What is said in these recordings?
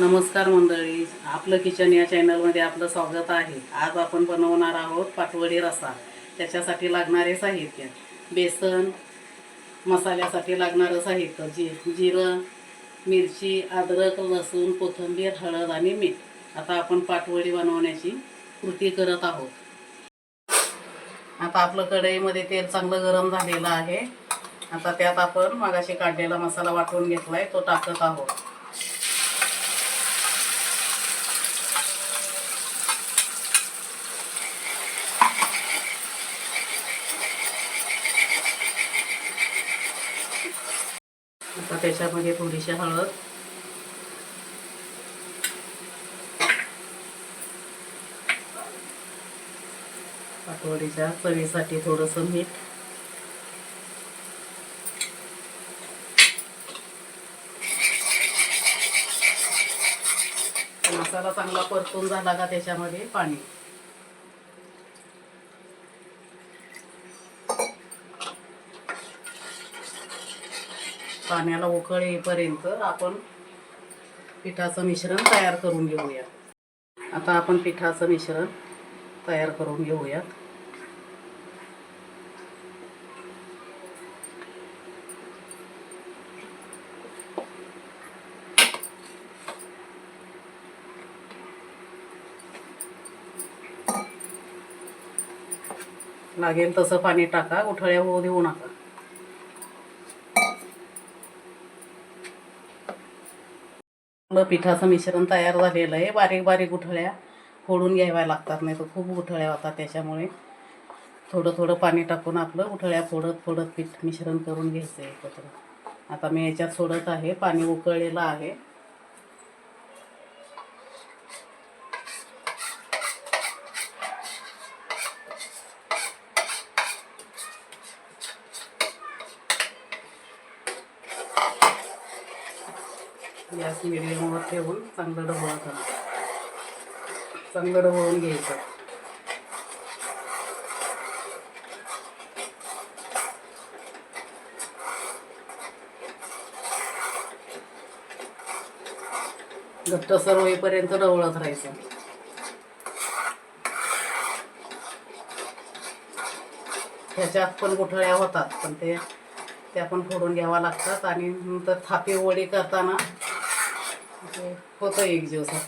नमस्कार मंडळी आपलं किचन या चॅनलमध्ये आपलं स्वागत आहे. आज आपण बनवणार आहोत पाटवडी रसा त्याच्यासाठी लागणारे साहित्य. बेसन मसाल्यासाठी लागणारं साहित्य. जी जिरं मिरची अद्रक लसूण कोथिंबीर हळद आणि मीठ. आता आपण पाटवडी बनवण्याची कृती करत आहोत. आता आपलं कढईमध्ये तेल चांगलं गरम झालेलं आहे. आता त्यात आपण मगाशी काढलेला मसाला वाटून आहे तो टाकत आहोत. त्याच्यामध्ये थोडीशी हळद. पाटवडीच्या चवीसाठी थोडंसं मीठ. मसाला चांगला परतून झाला का त्याच्यामध्ये पाणी. पाण्याला उकळ येईपर्यंत आपण पिठाचं मिश्रण तयार करून घेऊया. आता आपण पिठाचं मिश्रण तयार करून घेऊयात. लागेल तसं पाणी टाका उठळ्या होऊ देऊ नका. पिठाचं मिश्रण तयार झालेलं आहे. बारीक बारीक गुठळ्या फोडून घ्याव्या लागतात नाही तर खूप गुठळ्या होतात. त्याच्यामुळे थोडं थोडं पाणी टाकून आपलं गुठळ्या फोडत फोडत पीठ मिश्रण करून घ्यायचं आहे एकत्र. आता मी याच्यात सोडत आहे. पाणी उकळलेलं आहे. गॅस मिडियमवर ठेवून चांगलं डबळ करायचं चांगलं ढवळून घ्यायचं. घट्ट सर्व होईपर्यंत ढवळत राहायचं. ह्याच्यात पण गुठळ्या होतात पण ते त्या पण फोडून घ्यावा लागतात आणि नंतर थापी वडी करताना होतं एक दिवसात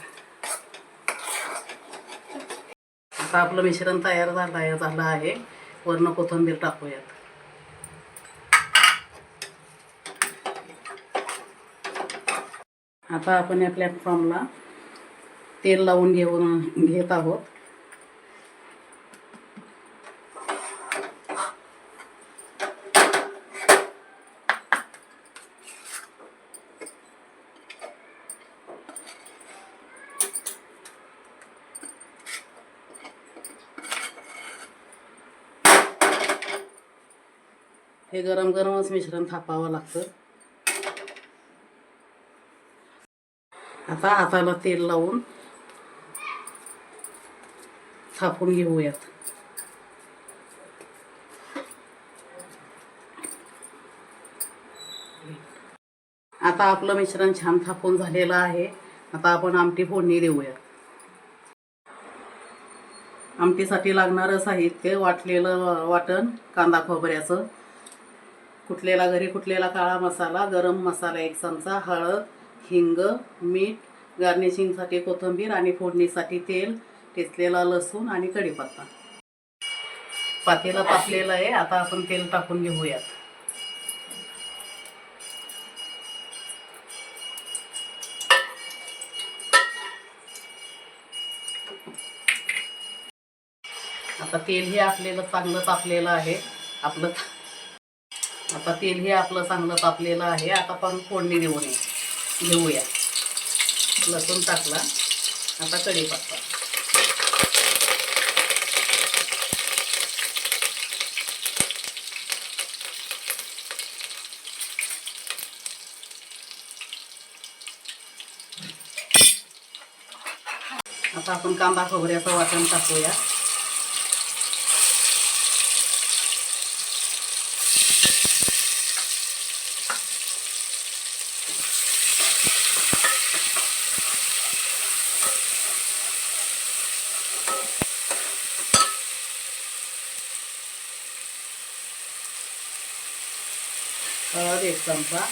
आता आपलं मिश्रण तयार झालं झालं आहे. वरनं कोथिंबीर टाकूयात. आता आपण या प्लॅटफॉर्मला तेल लावून घेऊन घेत आहोत. हे गरम गरमच मिश्रण थापावं लागतं. आता हाताला तेल लावून थापून घेऊयात. आता आपलं मिश्रण छान थापून झालेलं आहे. आता आपण आमटी फोडणी देऊया आमटीसाठी लागणारं साहित्य वाटलेलं वाटण कांदा खोबऱ्याचं. कुठलेला घरी कुठलेला काळा मसाला गरम मसाला एक चमचा हळद हिंग मीठ गार्निशिंगसाठी कोथिंबीर आणि फोडणीसाठी तेल टेचलेला लसूण आणि कढीपत्ता. पातेला तापलेलं आहे आता आपण तेल टाकून घेऊयात. आता तेल हे आपल्याला चांगलं तापलेलं आहे. आपलं आता तेल हे आपलं चांगलं तापलेलं आहे. आता आपण फोडणी देऊन नये घेऊया. लसूण टाकला. आता कढीपत्ता. आता आपण कांदा खोबऱ्याचं वाटण टाकूया. हळद एक चमचा.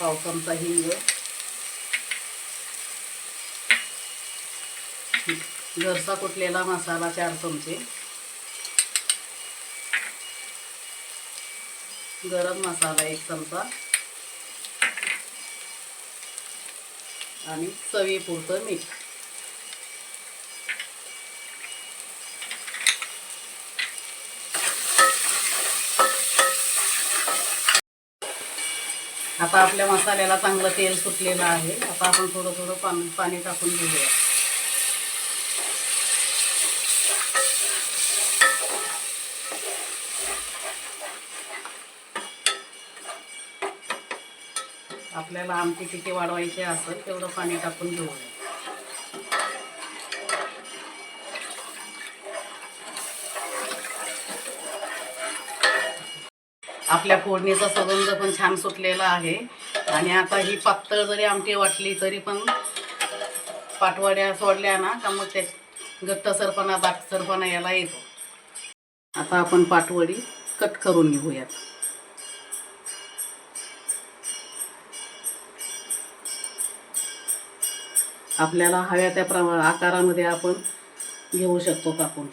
पाव चमचा हिंग. घरचा कुटलेला मसाला चार चमचे. गरम मसाला एक चमचा. आणि चवीपुरतं मीठ. आता आपल्या मसाल्याला चांगलं तेल सुटलेलं आहे. आता आपण थोडं थोडं पाणी पाणी टाकून घेऊया. आपल्याला आमटी किती वाढवायची असेल तेवढं पाणी टाकून घेऊया. आपल्या फोडणीचा सुगंध पण छान सुटलेला आहे. आणि आता ही पातळ जरी आमटी वाटली तरी पण पाटवड्या सोडल्या ना का मग त्या गट्टसरपणा दाटसरपणा याला येतो. आता आपण पाटवडी कट करून घेऊयात. आपल्याला हव्या त्या प्रमा आकारामध्ये आपण घेऊ शकतो कापून.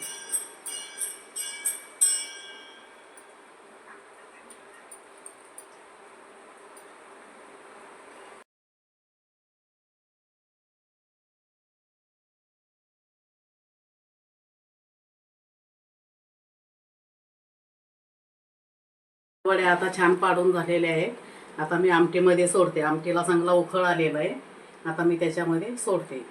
वड्या आता छान पाडून झालेले आहेत. आता मी आमटीमध्ये सोडते. आमटीला चांगला उखळ आलेला आहे. आता मी त्याच्यामध्ये सोडते.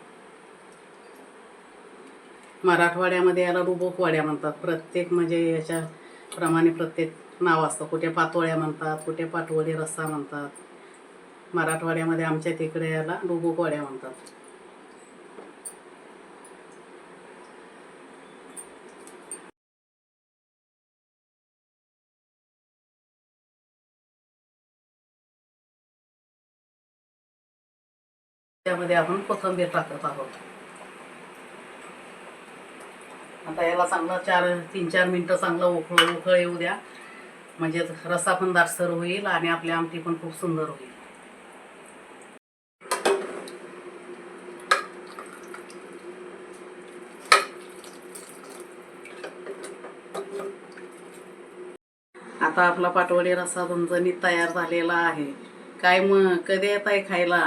मराठवाड्यामध्ये याला रुबोक वड्या म्हणतात. प्रत्येक म्हणजे याच्याप्रमाणे प्रत्येक नाव असतं. कुठे पातोळ्या म्हणतात कुठे पाटवडी रस्सा म्हणतात. मराठवाड्यामध्ये आमच्या तिकडे याला रुबोक वड्या म्हणतात. त्यामध्ये आपण कोथिंबीर टाकत आहोत. आता याला चांगलं चार तीन चार मिनटं चांगलं उखळ उखळ येऊ द्या. म्हणजे रसा पण दाटसर होईल आणि आपली आमटी पण खूप सुंदर होईल. आता आपला पाटवडी रस्सा झणझणीत तयार झालेला आहे. काय मग कधी येत आहे खायला?